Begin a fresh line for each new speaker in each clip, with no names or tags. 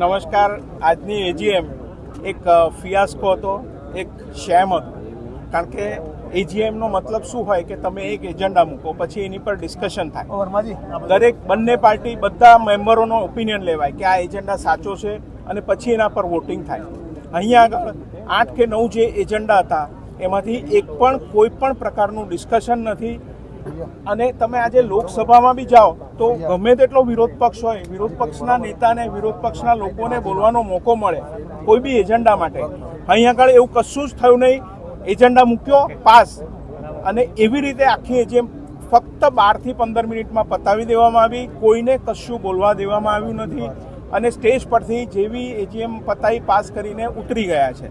નમસ્કાર આજની એજીએમ એક ફિયાસ્કો હતો એક શેમ હતો. કારણ કે એજીએમનો મતલબ શું હોય કે તમે એક એજન્ડા મૂકો પછી એની પર ડિસ્કશન થાય. દરેક બંને પાર્ટી બધા મેમ્બરોનો ઓપિનિયન લેવાય કે આ એજન્ડા સાચો છે અને પછી એના પર વોટિંગ થાય. અહીંયા આગળ આઠ કે નવ જે એજન્ડા હતા એમાંથી એક પણ કોઈ પણ પ્રકારનું ડિસ્કશન નથી. અને તમે આજે લોકસભામાં બી જાઓ તો ગમે તેટલો વિરોધ પક્ષ હોય વિરોધ પક્ષના નેતાને વિરોધ પક્ષના લોકોને બોલવાનો મોકો મળે કોઈ બી એજન્ડા માટે. અહીં આગળ એવું કશું જ થયું નહીં. એજન્ડા મૂક્યો પાસ. અને એવી રીતે આખી એજેમ ફક્ત બારથી પંદર મિનિટમાં પતાવી દેવામાં આવી. કોઈને કશું બોલવા દેવામાં આવ્યું નથી. અને સ્ટેજ પરથી જેવી એજીએમ પતાવી પાસ કરીને ઉતરી ગયા છે.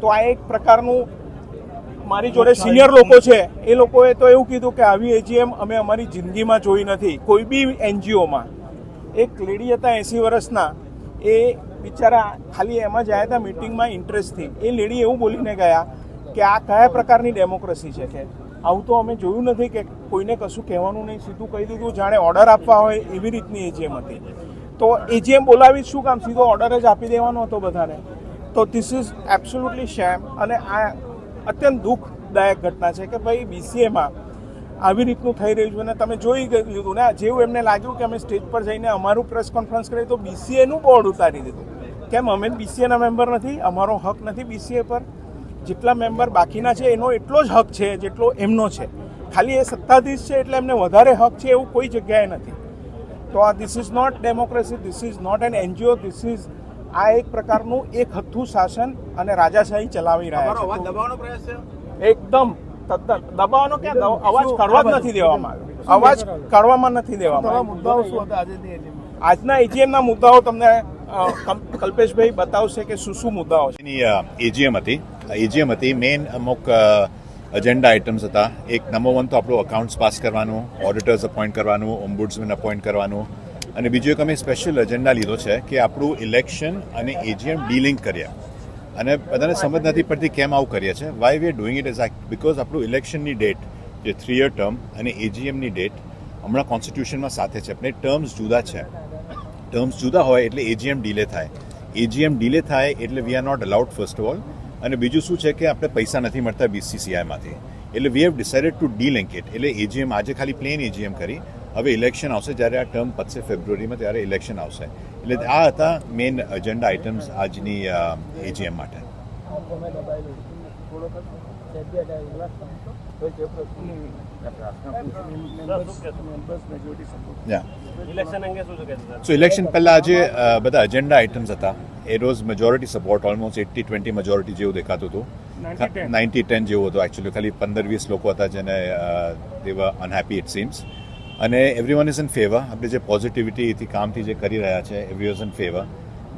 તો આ એક પ્રકારનું મારી જોડે સિનિયર લોકો છે, એ લોકોએ તો એવું કીધું કે આવી એજીએમ અમે અમારી જિંદગીમાં જોઈ નથી. કોઈ બી એનજીઓમાં એક લેડી હતા એંસી વર્ષના, એ બિચારા ખાલી એમાં જ આવ્યા હતા મિટિંગમાં ઇન્ટરેસ્ટથી એ લેડી એવું બોલીને ગયા કે આ કયા પ્રકારની ડેમોક્રેસી છે કે આવું તો અમે જોયું નથી કે કોઈને કશું કહેવાનું નહીં. સીધું કહી દીધું, જાણે ઓર્ડર આપવા હોય એવી રીતની એજીએમ હતી. તો એજીએમ બોલાવી શું કામ? સીધો ઓર્ડર જ આપી દેવાનો હતો બધાને. તો ધીસ ઇઝ એબ્સોલ્યુટલી શેમ અને આ અત્યંત દુઃખદાયક ઘટના છે કે ભાઈ બીસીએમાં આવી રીતનું થઈ રહ્યું છે અને તમે જોઈ લીધું ને જેવું એમને લાગ્યું કે અમે સ્ટેજ પર જઈને અમારું પ્રેસ કોન્ફરન્સ કરી, તો બીસીએનું બોર્ડ ઉતારી દીધું. કેમ? અમે બીસીએના મેમ્બર નથી, અમારો હક નથી બીસીએ પર. જેટલા મેમ્બર બાકીના છે, એનો એટલો જ હક છે, જેટલો એમનો છે. ખાલી એ સત્તાધીશ છે, એટલે એમને વધારે હક છે, એવું કોઈ જગ્યાએ નથી. તો આ this is not democracy this is not an NGO this is આ એક પ્રકારનું એક હથ્થું શાસન અને રાજાશાહી ચલાવી રહ્યા છે.
દબાવવાનો પ્રયાસ છે?
એકદમ તદ્દન. દબાવવાનો ક્યાં? અવાજ કાઢવા જ નથી દેવામાં આવ્યો. અવાજ કાઢવામાં નથી દેવામાં આવ્યો.
મુદ્દાઓ શું હતા આજની
એજીએમના મુદ્દાઓ તમને કલ્પેશભાઈ બતાવશે કે શું શું મુદ્દાઓ છે.
એની એજીએમ હતી. એજીએમ હતી મેઇન અમુક એજન્ડા આઇટમ્સ હતા. એક નંબર વન તો આપણું અકાઉન્ટ્સ પાસ કરવાનું ઓડિટર્સ અપોઇન્ટ કરવાનું ઓમ્બુડ્સમેન અપોઇન્ટ કરવાનું અને બીજું એક અમે સ્પેશિયલ એજન્ડા લીધો છે કે આપણું ઇલેક્શન અને એજીએમ ડીલિંક કર્યા અને બધાને સમજ નથી પડતી કેમ આવું કરીએ છે. Why we are doing it is because આપણું ઇલેક્શનની ડેટ જે થ્રી યર ટર્મ અને એજીએમની ડેટ હમણાં કોન્સ્ટિટ્યુશનમાં સાથે છે. આપણે ટર્મ્સ જુદા છે. ટર્મ્સ જુદા હોય એટલે એજીએમ ડીલે થાય. એજીએમ ડીલે થાય એટલે we are not allowed first of all અને બીજું શું છે કે આપણે પૈસા નથી મળતા બીસીસીઆઈમાંથી એટલે we have decided to delink it એટલે એજીએમ આજે ખાલી પ્લેન એજીએમ કરી. હવે ઇલેક્શન આવશે જ્યારે આ ટર્મ પતશે ફેબ્રુઆરીમાં ત્યારે ઇલેક્શન આવશે. એટલે આ હતા મેઇન એજન્ડા આઇટમ્સ આજની એજીએમ માટે. સો ઇલેક્શન પહેલા આજે બધા એજન્ડા આઇટમ્સ હતા. એ રોજ majority support almost eighty twenty majority જેવું દેખાતું હતું. નાઇન્ટી ટેન જેવું હતું એકચ્યુઅલી ખાલી પંદર વીસ લોકો હતા જેને દેવા અનહેપી ઇટ સીમ્સ અને everyone is in favour આપણે જે પોઝિટિવિટીથી કામથી જે કરી રહ્યા છે એવરી ઇઝ ઇન ફેવર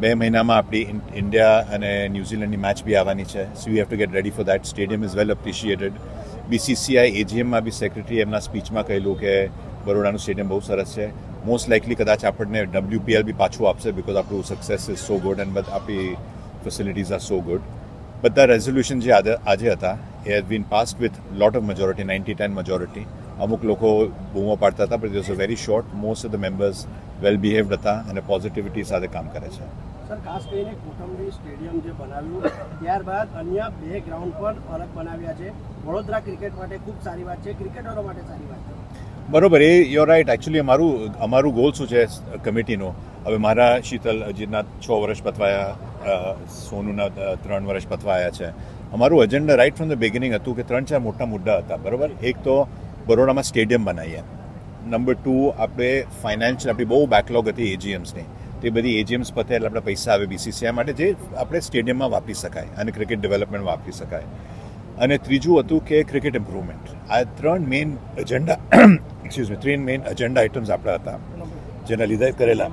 બે મહિનામાં આપણી ઇન્ડિયા અને ન્યૂઝીલેન્ડની મેચ બી આવવાની છે so you have to get ready for that stadium is well appreciated BCCI એજીએમમાં બી સેક્રેટરી એમના સ્પીચમાં કહેલું કે બરોડાનું સ્ટેડિયમ બહુ સરસ છે. મોસ્ટ લાઇકલી કદાચ આપણને ડબલ્યુપીએલ બી પાછું આપશે બિકોઝ આપણું success is so good and આપણી ફેસિલિટીઝ આર સો ગુડ બધા રેઝોલ્યુશન જે આજે હતા, એ has been passed with lot of majority ninety ten majority અમુક લોકો બૂમો પાડતા હતા was a very short most of the members well behaved હતા અને પોઝિટિવિટી સાથે કામ કરે છે.
સર ખાસ કરીને કોટંબી સ્ટેડિયમ જે બનાવ્યું ત્યારબાદ અન્ય બે ગ્રાઉન્ડ પણ અલગ બનાવ્યા છે. વડોદરા ક્રિકેટ માટે ખૂબ સારી વાત છે ક્રિકેટરો માટે સારી વાત છે.
બરોબર એ યોર રાઈટ એકચ્યુઅલી અમારું અમારું ગોલ શું છે કમિટીનો? હવે મારા શીતલ અજીતના છ વર્ષ પતવાયા સોનુના ત્રણ વર્ષ પતવાયા છે. અમારું agenda right from the beginning હતું કે ત્રણ ચાર મોટા મુદ્દા હતા બરોબર? એક તો બરોડામાં સ્ટેડિયમ બનાવીએ નંબર ટુ આપણે ફાઇનાન્શિયલ આપણી બહુ બેકલોગ હતી એજીએમ્સની તે બધી એજીએમ્સ પતે એટલે આપણે પૈસા આવે બીસીસીઆઈ માટે જે આપણે સ્ટેડિયમમાં વાપરી શકાય અને ક્રિકેટ ડેવલપમેન્ટ વાપરી શકાય અને ત્રીજું હતું કે ક્રિકેટ ઇમ્પ્રુવમેન્ટ આ ત્રણ મેઇન એજન્ડા એક્સક્યુઝ મી ત્રણ મેઇન એજન્ડા આઇટમ્સ આપણા હતા જેના લીધે કરેલા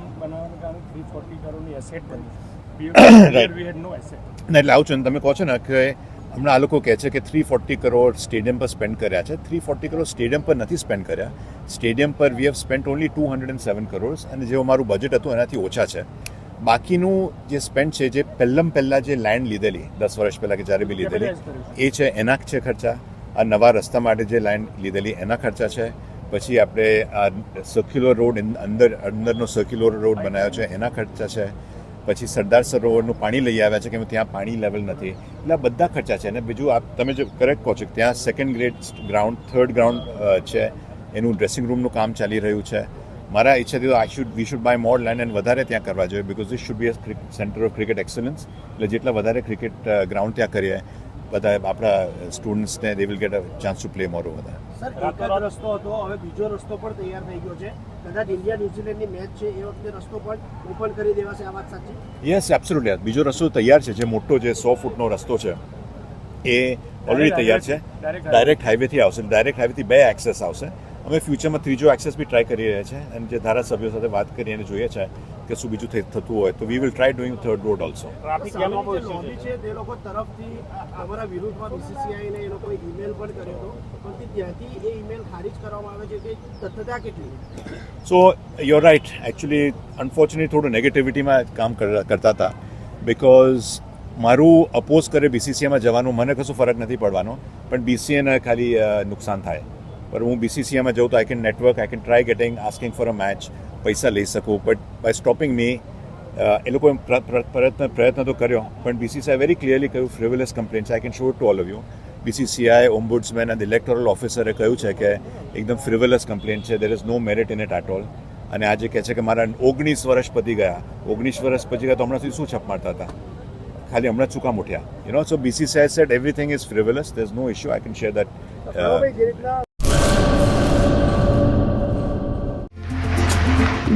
એટલે આવું છે ને તમે કહો છો ને કે હમણાં આ લોકો કહે છે કે થ્રી ફોર્ટી કરોડ સ્ટેડિયમ પર સ્પેન્ડ કર્યા છે. થ્રી ફોર્ટી કરોડ સ્ટેડિયમ પર નથી સ્પેન્ડ કર્યા. સ્ટેડિયમ પર we have spend only two hundred and seven crores અને જે અમારું બજેટ હતું એનાથી ઓછા છે. બાકીનું જે સ્પેન્ડ છે જે પહેલમ પહેલાં જે લેન્ડ લીધેલી દસ વર્ષ પહેલાં કે જ્યારે બી લીધેલી એ છે એના છે ખર્ચા. આ નવા રસ્તા માટે જે લેન્ડ લીધેલી એના ખર્ચા છે. પછી આપણે આ સર્ક્યુલર રોડ અંદર અંદરનો સર્ક્યુલર રોડ બનાવ્યો છે એના ખર્ચા છે. પછી સરદાર સરોવરનું પાણી લઈ આવ્યા છે કે ત્યાં પાણી લેવલ નથી. એટલે આ બધા ખર્ચા છે. અને બીજું આપ, તમે જો કરેક્ટ કહો છો ત્યાં second grade ground third ground છે. એનું ડ્રેસિંગ રૂમનું કામ ચાલી રહ્યું છે. મારા ઈચ્છાથી I should we should buy more land and વધારે ત્યાં કરવા જોઈએ because this should be a centre of cricket excellence એટલે જેટલા વધારે ક્રિકેટ ગ્રાઉન્ડ ત્યાં કરીએ બધા આપણા સ્ટુડન્ટ્સને they will get a chance to play more over there.
Sir એક જ રસ્તો હતો હવે બીજો રસ્તો પણ તૈયાર થઈ ગયો છે. કદાચ ઇન્ડિયા ન્યુઝીલેન્ડની મેચ છે એ વખતે રસ્તો પણ ઓપન કરી દેવાશે આ વાત સાચી?
યસ એબ્સોલ્યુટલી બીજો રસ્તો તૈયાર છે જે મોટો જે સો ફૂટનો રસ્તો છે એ ઓલરેડી તૈયાર છે. ડાયરેક્ટ હાઈવેથી આવશે. ડાયરેક્ટ હાઈવેથી બે એક્સેસ આવશે. અમે ફ્યુચરમાં ત્રીજો એક્સેસ બી ટ્રાય કરી રહ્યા છે અને જે ધારાસભ્યો સાથે વાત કરી અને જોઈએ છે કે શું બીજું થઈ- થતું હોય તો we will try doing third road also
traffic
સામેની
કેમો
જે લોબી છે. તે લોકો તરફથી અમારા વિરુદ્ધમાં બીસીસીઆઈ ને એ લોકોએ ઈમેલ પણ કર્યો હતો. પણ તે ત્યાંથી એ ઈમેલ ખારિજ કરવામાં આવે છે કે તથ્યતા કેટલી
so you're right actually unfortunate થોડું નેગેટિવિટીમાં કામ કર- કરતા હતા. બિકોઝ મારું અપોઝ કરે બીસીસીઆઈમાં જવાનું મને કશું ફરક નથી પડવાનો. પણ બીસીએને ખાલી નુકસાન થાય. પણ હું બીસીસીઆઈમાં જઉં તો I can network I can try getting asking for a match પૈસા લઈ શકું. બટ બાય સ્ટોપિંગ મી એ લોકોએ પ્ર- પ્ર- પ્રયત્ન પ્રયત્ન તો કર્યો. પણ બીસીસીઆઈ વેરી ક્લિયરલી કહ્યું ફ્રિવલેસ કમ્પ્લેન છે I can show to all of you BCCI ombudsman અને ઇલેક્ટોરલ ઓફિસરે કહ્યું છે કે એકદમ ફ્રિવલેસ કમ્પ્લેન છે. There is no merit in it at all અને આજે કહે છે કે મારા ઓગણીસ વર્ષ પતી ગયા. ઓગણીસ વર્ષ પછી ગયા તો હમણાં સુધી શું છપ મારતા હતા? ખાલી હમણાં ચૂકા મુઠ્યા you know so BCCI set everything is frivolous there is no issue I can share that